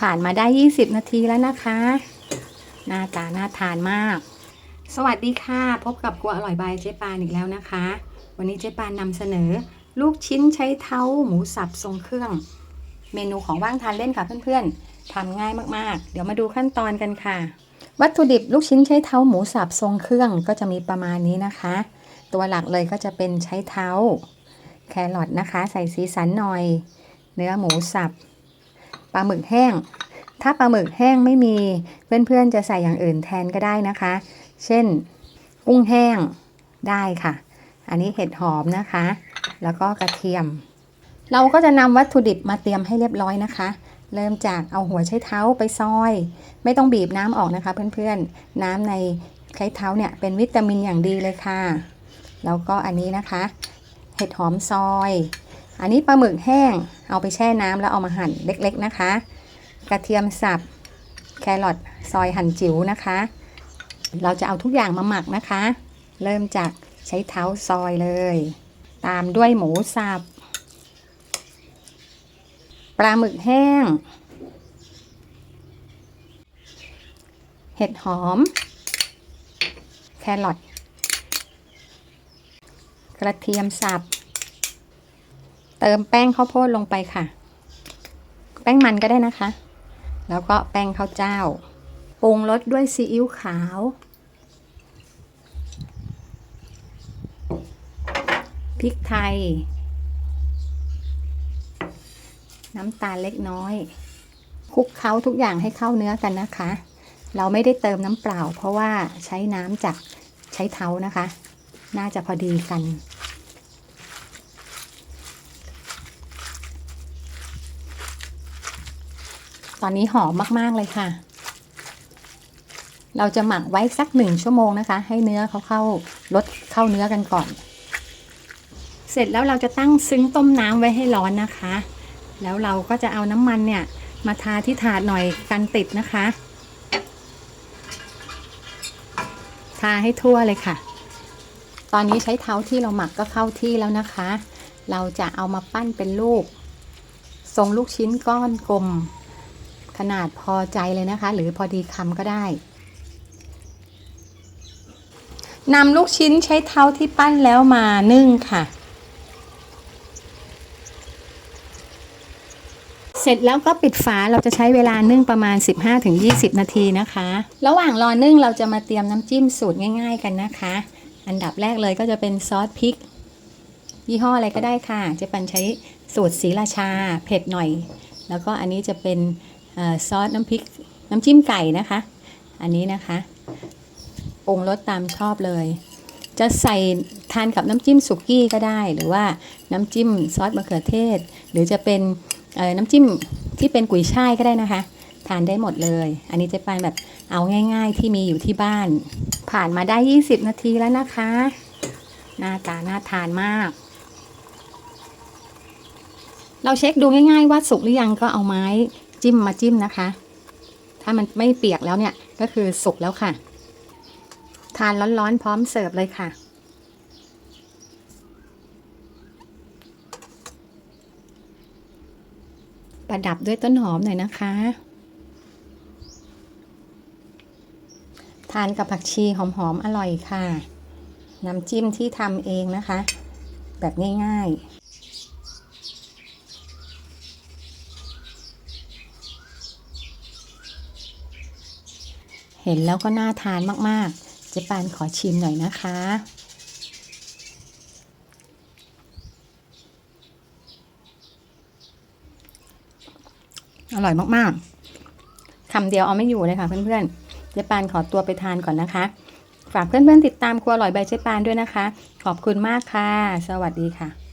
ผ่านมาได้ 20 นาทีแล้วนะคะ หน้าตาน่าทานมาก สวัสดีค่ะ พบกับครัวอร่อยบายเจ๊ปานอีกแล้วนะคะ วันนี้เจ๊ปานนำเสนอ ลูกชิ้นใช้เท้าหมูสับทรงเครื่อง เมนูของว่างทานเล่นค่ะเพื่อนๆทำง่ายมากๆ เดี๋ยวมาดูขั้นตอนกันค่ะ วัตถุดิบลูกชิ้นใช้เท้าหมูสับทรงเครื่องก็จะมีประมาณนี้นะคะ ตัวหลักเลยก็จะเป็นใช้เท้า แครอทนะคะ ใส่สีสันหน่อย เนื้อหมูสับ ปลาหมึกแห้ง ถ้าปลาหมึกแห้งไม่มีเพื่อนๆจะใส่อย่างอื่นแทนก็ได้นะคะ เช่นกุ้งแห้งได้ค่ะ อันนี้เห็ดหอมนะคะ แล้วก็กระเทียม เราก็จะนำวัตถุดิบมาเตรียมให้เรียบร้อยนะคะ เริ่มจากเอาหัวใช้เท้าไปซอย ไม่ต้องบีบน้ำออกนะคะ เพื่อนๆ น้ำในใช้เท้าเนี่ยเป็นวิตามินอย่างดีเลยค่ะ แล้วก็อันนี้นะคะ เห็ดหอมซอย อันนี้ปลาหมึกแห้ง เอาไปแช่น้ำแล้วเอามาหั่นเล็กๆนะคะ กระเทียมสับ แครอทซอยหั่นจิ๋วนะคะ เราจะเอาทุกอย่างมาหมักนะคะ เริ่มจากใช้เท้าซอยเลย ตามด้วยหมูสับ ปลาหมึกแห้ง เห็ดหอม แครอทกระเทียมสับ เติมแป้งข้าวโพดลงไปค่ะ แป้งมันก็ได้นะคะ แล้วก็แป้งข้าวเจ้า ปรุงรสด้วยซีอิ๊วขาว พริกไทย น้ำตาลเล็กน้อยคลุกเคล้าทุกอย่างให้เข้าเนื้อกันนะคะ เราไม่ได้เติมน้ำเปล่า เพราะว่าใช้น้ำจากใช้เท้านะคะ น่าจะพอดีกัน ตอนนี้หอมมากๆเลยค่ะ เราจะหมักไว้สักหนึ่งชั่วโมงนะคะ ให้เนื้อเขาเข้ารสเข้าเนื้อกันก่อน เสร็จแล้วเราจะตั้งซึ้งต้มน้ำไว้ให้ร้อนนะคะ แล้วเราก็จะเอาน้ำมันเนี่ยมาทาที่ถาดหน่อยกันติดนะคะ ทาให้ทั่วเลยค่ะ ตอนนี้ใช้เท้าที่เราหมักก็เข้าที่แล้วนะคะ เราจะเอามาปั้นเป็นลูก ทรงลูกชิ้นก้อนกลม ขนาดพอใจเลยนะคะ หรือพอดีคำก็ได้นำลูกชิ้นใช้เท้าที่ปั้นแล้วมานึ่งค่ะ เสร็จแล้วก็ปิดฝาเราจะใช้เวลานึ่งประมาณ 15-20 นาทีนะคะ ระหว่างรอนึ่งเราจะมาเตรียมน้ำจิ้มสูตรง่าย ๆ กันนะคะ อันดับแรกเลยก็จะเป็นซอสพริก ยี่ห้ออะไรก็ได้ค่ะเจะปันใช้สูตรสีราชา เผ็ดหน่อย แล้วก็อันนี้จะเป็น ซอสน้ำพริกน้ำจิ้มไก่นะคะ อันนี้นะคะปรุงรสตามชอบเลย จะใส่ทานกับน้ำจิ้มสุกี้ก็ได้ หรือว่าน้ำจิ้มซอสมะเขือเทศ หรือจะเป็นน้ำจิ้มที่เป็นกุยช่ายก็ได้นะคะ ทานได้หมดเลย อันนี้เจะปานแบบเอาง่าย ๆ ที่มีอยู่ที่บ้าน ผ่านมาได้ 20 นาทีแล้วนะคะ หน้าตาน่าทานมาก เราเช็คดูง่าย ๆ ว่าสุกหรือยังก็เอาไม้ จิ้มมาจิ้มนะคะ ถ้ามันไม่เปียกแล้วเนี่ยก็คือสุกแล้วค่ะ ทานร้อนๆพร้อมเสิร์ฟเลยค่ะ ประดับด้วยต้นหอมหน่อยนะคะ ทานกับผักชีหอมๆอร่อยค่ะ น้ำจิ้มที่ทำเองนะคะ แบบง่ายๆ เห็นแล้วก็น่าทานมากๆ เจ๊ปานขอชิมหน่อยนะคะ อร่อยมากๆคำเดียวเอาไม่อยู่เลยค่ะเพื่อนๆ เจ๊ปานขอตัวไปทานก่อนนะคะ ฝากเพื่อนๆติดตามครัวอร่อยใบเจ๊ปานด้วยนะคะ ขอบคุณมากค่ะ สวัสดีค่ะ